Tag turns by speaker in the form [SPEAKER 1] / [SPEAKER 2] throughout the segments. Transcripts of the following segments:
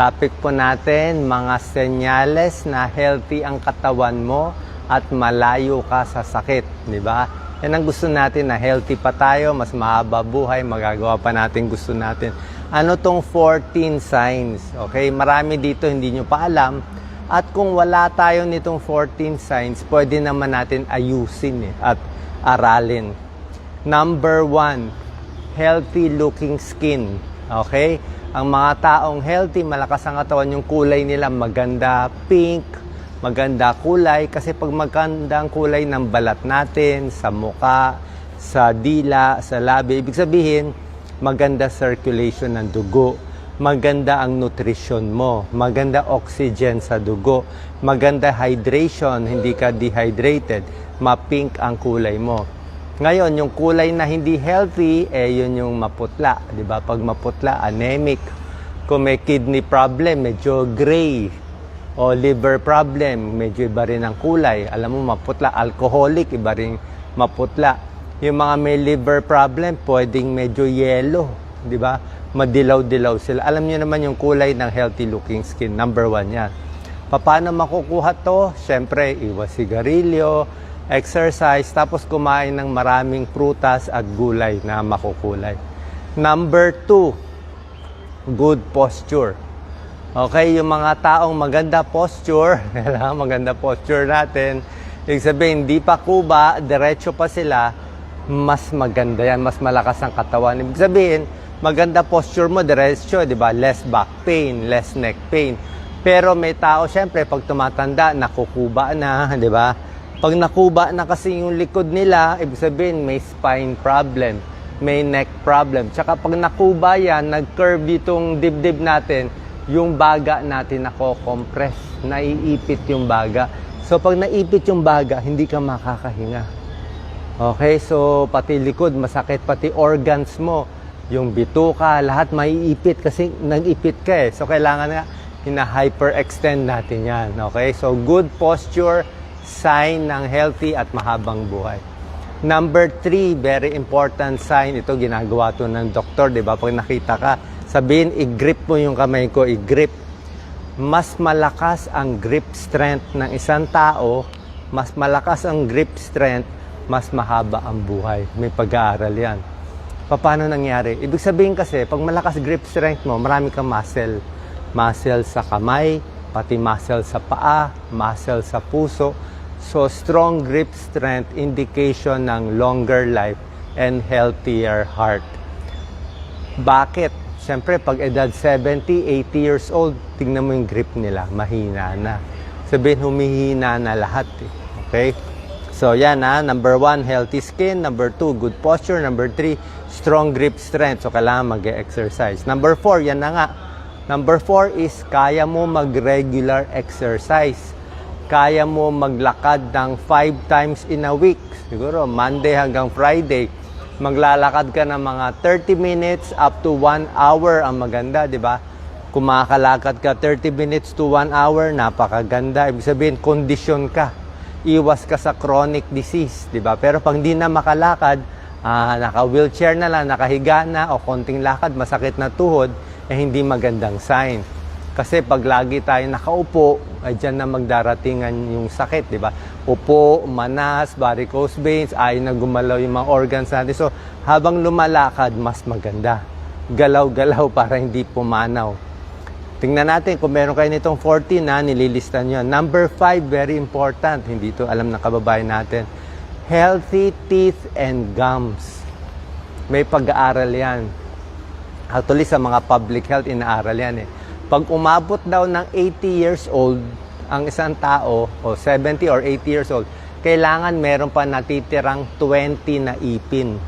[SPEAKER 1] Topic po natin, mga senyales na healthy ang katawan mo at malayo ka sa sakit, di ba? Yan ang gusto natin na healthy pa tayo, mas mahaba buhay, magagawa pa natin gusto natin. Ano tong 14 signs? Okay, marami dito hindi nyo pa alam. At kung wala tayo nitong 14 signs, pwede naman natin ayusin eh, at aralin. Number one, healthy looking skin. Okay? Ang mga taong healthy, malakas ang katawan, yung kulay nila maganda, pink, maganda kulay. Kasi pag maganda ang kulay ng balat natin, sa muka, sa dila, sa labi, ibig sabihin, maganda circulation ng dugo. Maganda ang nutrition mo. Maganda oxygen sa dugo. Maganda hydration, hindi ka dehydrated. Ma-pink ang kulay mo. Ngayon, yung kulay na hindi healthy, eh yun yung maputla. Ba? Pag maputla, anemic. Kung may kidney problem, medyo gray. O liver problem, medyo iba rin ang kulay. Alam mo, maputla. Alcoholic, iba rin maputla. Yung mga may liver problem, pwedeng medyo yellow. Ba? Madilaw-dilaw sila. Alam niyo naman yung kulay ng healthy looking skin. Number one yan. Paano makukuha to? Siyempre, iwas sigarilyo, exercise, tapos kumain ng maraming prutas at gulay na makukulay. Number two, good posture. Okay, yung mga taong maganda posture, kailangan maganda posture natin. Ibig sabihin, hindi pa kuba, diretso pa sila, mas maganda yan, mas malakas ang katawan. Ibig sabihin, maganda posture mo, diretso, di ba? Less back pain, less neck pain. Pero may tao, syempre, pag tumatanda, nakukuba na, di ba? Pag nakuba na kasi yung likod nila, ibig sabihin may spine problem, may neck problem. Tsaka pag nakuba yan, nag-curve itong dibdib natin, yung baga natin nako-compress, naiipit yung baga. So pag naipit yung baga, hindi ka makakahinga. Okay, so pati likod, masakit pati organs mo, yung bituka, lahat maiipit kasi nag-ipit ka eh. So kailangan nga, hina-hyperextend natin yan. Okay, so good posture, sign ng healthy at mahabang buhay. Number three, very important sign. Ito ginagawa to ng doktor, di ba? Pag nakita ka, sabihin, i-grip mo yung kamay ko, i-grip. Mas malakas ang grip strength ng isang tao, mas malakas ang grip strength, mas mahaba ang buhay. May pag-aaral yan. Paano nangyari? Ibig sabihin kasi, pag malakas grip strength mo, marami kang muscle. Muscle sa kamay, pati muscle sa paa, muscle sa puso. So, strong grip strength, indication ng longer life and healthier heart. Bakit? Siyempre, pag edad 70, 80 years old, tingnan mo yung grip nila, mahina na. Sabihin, humihina na lahat. Eh. Okay? So, yan ha. Number one, healthy skin. Number two, good posture. Number three, strong grip strength. So, kailangan mag-exercise. Number four, yan na nga. Number four is kaya mo mag-regular exercise. Kaya mo maglakad ng five times in a week. Siguro, Monday hanggang Friday. Maglalakad ka ng mga 30 minutes up to 1 hour. Ang maganda, di ba? Kung makakalakad ka 30 minutes to 1 hour, napakaganda. Ibig sabihin, kondisyon ka. Iwas ka sa chronic disease, di ba? Pero pag hindi na makalakad, ah, naka-wheelchair na lang, nakahiga na, o konting lakad, masakit na tuhod, eh hindi magandang sign. Kasi pag lagi tayo nakaupo, ay dyan na magdaratingan yung sakit, di ba? Upo, manas, varicose veins, ayaw na gumalaw yung mga organs natin. So, habang lumalakad, mas maganda. Galaw-galaw para hindi pumanaw. Tingnan natin kung meron kayo nitong 14 na nililista nyo. Number 5, very important. Hindi to alam ng kababayan natin. Healthy teeth and gums. May pag-aaral yan. Actually, sa mga public health, inaaral yan eh. Pag umabot daw ng 80 years old, ang isang tao, o 70 or 80 years old, kailangan meron pa natitirang 20 na ipin.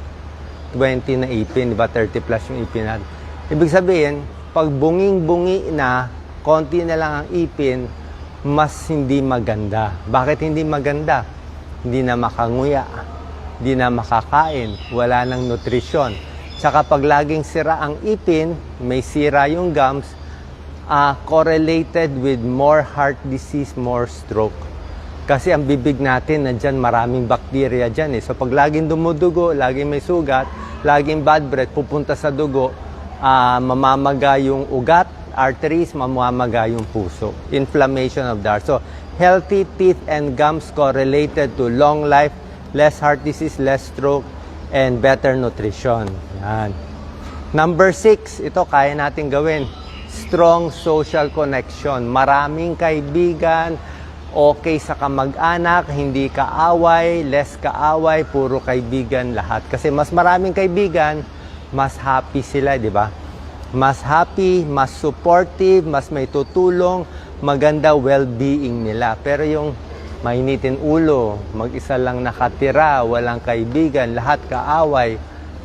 [SPEAKER 1] 20 na ipin, di ba? 30 plus yung ipin natin. Ibig sabihin, pag bunging-bungi na, konti na lang ang ipin, mas hindi maganda. Bakit hindi maganda? Hindi na makanguya, hindi na makakain, wala nang nutrisyon. Tsaka pag laging sira ang ipin, may sira yung gums, ah, correlated with more heart disease, more stroke. Kasi ang bibig natin, nandyan maraming bacteria dyan eh. So pag laging dumudugo, laging may sugat, laging bad breath, pupunta sa dugo, ah, mamamaga yung ugat, arteries, mamamaga yung puso. Inflammation of the heart. So, healthy teeth and gums correlated to long life, less heart disease, less stroke, and better nutrition. Yan. Number six, ito kaya natin gawin. Strong social connection. Maraming kaibigan, okay sa kamag-anak, hindi kaaway, less kaaway, puro kaibigan lahat. Kasi mas maraming kaibigan, mas happy sila, di ba? Mas happy, mas supportive, mas may tutulong, maganda well-being nila. Pero yung mainitin ulo, mag-isa lang nakatira, walang kaibigan, lahat kaaway,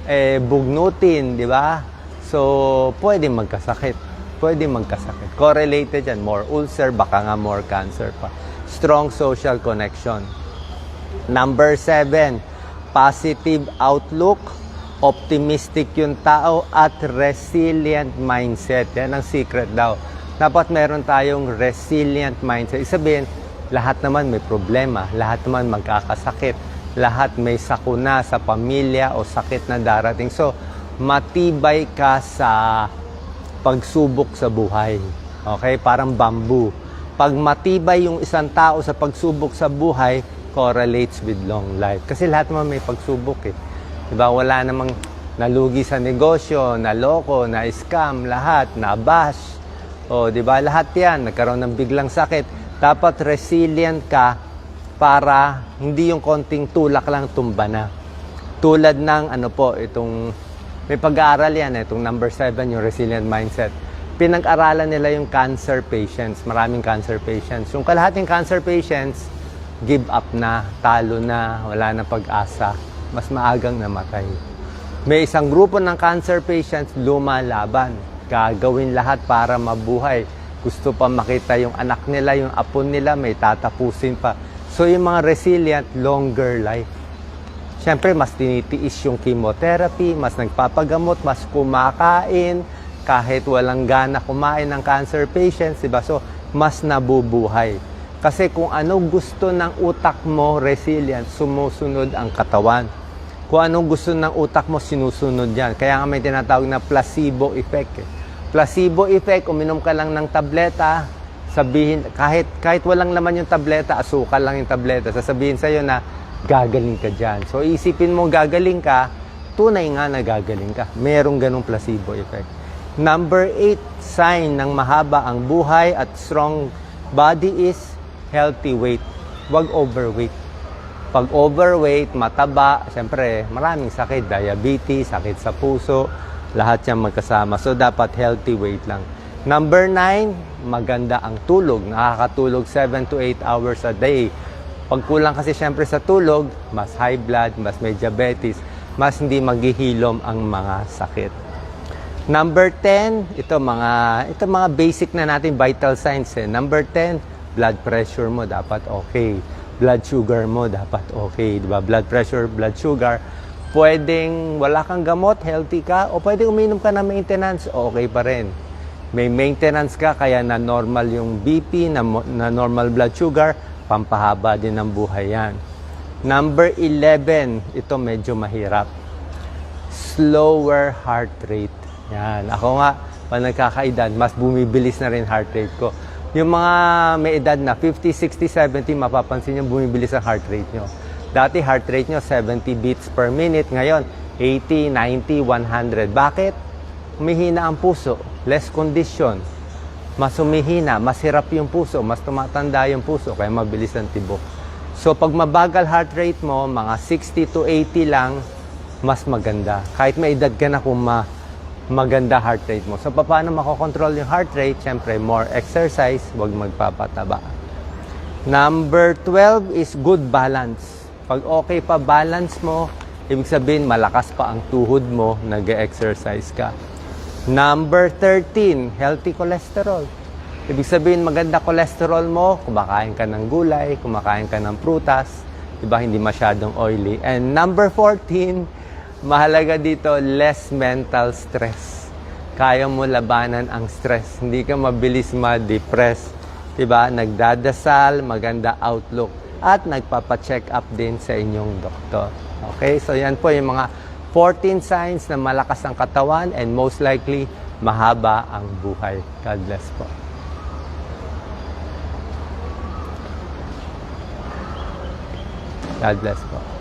[SPEAKER 1] eh, bugnutin, di ba? So, pwede magkasakit. Pwede magkasakit. Correlated yan. More ulcer, baka nga more cancer pa. Strong social connection. Number seven, positive outlook, optimistic yung tao, at resilient mindset. Yan ang secret daw. Dapat meron tayong resilient mindset. Isabihin, lahat naman may problema, lahat naman magkakasakit, lahat may sakuna sa pamilya o sakit na darating. So, matibay ka sa pagsubok sa buhay. Okay? Parang bamboo. Pag matibay yung isang tao sa pagsubok sa buhay, correlates with long life. Kasi lahat naman may pagsubok eh. Diba? Wala namang nalugi sa negosyo, naloko, na-scam, lahat, na-bash. O, di ba? Lahat yan. Nagkaroon ng biglang sakit. Dapat resilient ka para hindi yung konting tulak lang tumba na. Tulad ng ano po, itong may pag-aaral yan, itong number 7, yung resilient mindset. Pinag-aralan nila yung cancer patients, maraming cancer patients. Yung kalahating cancer patients, give up na, talo na, wala na pag-asa, mas maagang namatay. May isang grupo ng cancer patients lumalaban. Gagawin lahat para mabuhay. Gusto pa makita yung anak nila, yung apo nila, may tatapusin pa. So yung mga resilient, longer life. Siyempre, mas tinitiis yung chemotherapy, mas nagpapagamot, mas kumakain, kahit walang gana kumain ng cancer patients, diba? So, mas nabubuhay. Kasi kung ano gusto ng utak mo, resilient, sumusunod ang katawan. Kung anong gusto ng utak mo, sinusunod yan. Kaya nga may tinatawag na placebo effect. Eh. Placebo effect, uminom ka lang ng tableta, sabihin, kahit, kahit walang laman yung tableta, asukal lang yung tableta, sasabihin sa'yo na gagaling ka dyan. So isipin mo gagaling ka, tunay nga na gagaling ka. Merong ganong placebo effect. Number 8, sign ng mahaba ang buhay at strong body is healthy weight. Huwag overweight. Pag overweight, mataba, siyempre maraming sakit, diabetes, sakit sa puso, lahat yan magkasama. So dapat healthy weight lang. Number 9, maganda ang tulog. Nakakatulog 7 to 8 hours a day. Pag kulang kasi siyempre sa tulog, mas high blood, mas may diabetes, mas hindi maghihilom ang mga sakit. Number 10, ito mga ito mga basic na natin vital signs eh. Number 10, blood pressure mo dapat okay. Blood sugar mo dapat okay, 'di ba? Blood pressure, blood sugar. Pwedeng wala kang gamot, healthy ka o pwedeng uminom ka ng maintenance, okay pa rin. May maintenance ka kaya na normal yung BP, na, na normal blood sugar, pampahaba din ng buhay yan. Number 11, ito medyo mahirap slower heart rate. Yan. Ako nga, pag nagkakaedad, mas bumibilis na rin heart rate ko. Yung mga may edad na 50, 60, 70, mapapansin nyo bumibilis ang heart rate nyo. Dati heart rate nyo 70 beats per minute. Ngayon, 80, 90, 100. Bakit? Humihina ang puso. Less condition. Mas humihina, mas hirap yung puso, mas tumatanda yung puso, kaya mabilis ang tibok. So pag mabagal heart rate mo, mga 60 to 80 lang, mas maganda. Kahit may edad ka na kung ma maganda heart rate mo. So paano makokontrol yung heart rate? Siyempre, more exercise, huwag magpapataba. Number 12 is good balance. Pag okay pa balance mo, ibig sabihin malakas pa ang tuhod mo, nag-exercise ka. Number 13, healthy cholesterol. Ibig sabihin maganda cholesterol mo, kumakain ka ng gulay, kumakain ka ng prutas, diba, hindi masyadong oily. And number 14, mahalaga dito, less mental stress. Kaya mo labanan ang stress. Hindi ka mabilis ma-depress. Diba? Nagdadasal, maganda outlook. At nagpapa-check up din sa inyong doktor. Okay? So yan po yung mga 14 signs na malakas ang katawan and most likely mahaba ang buhay. God bless po. God bless po.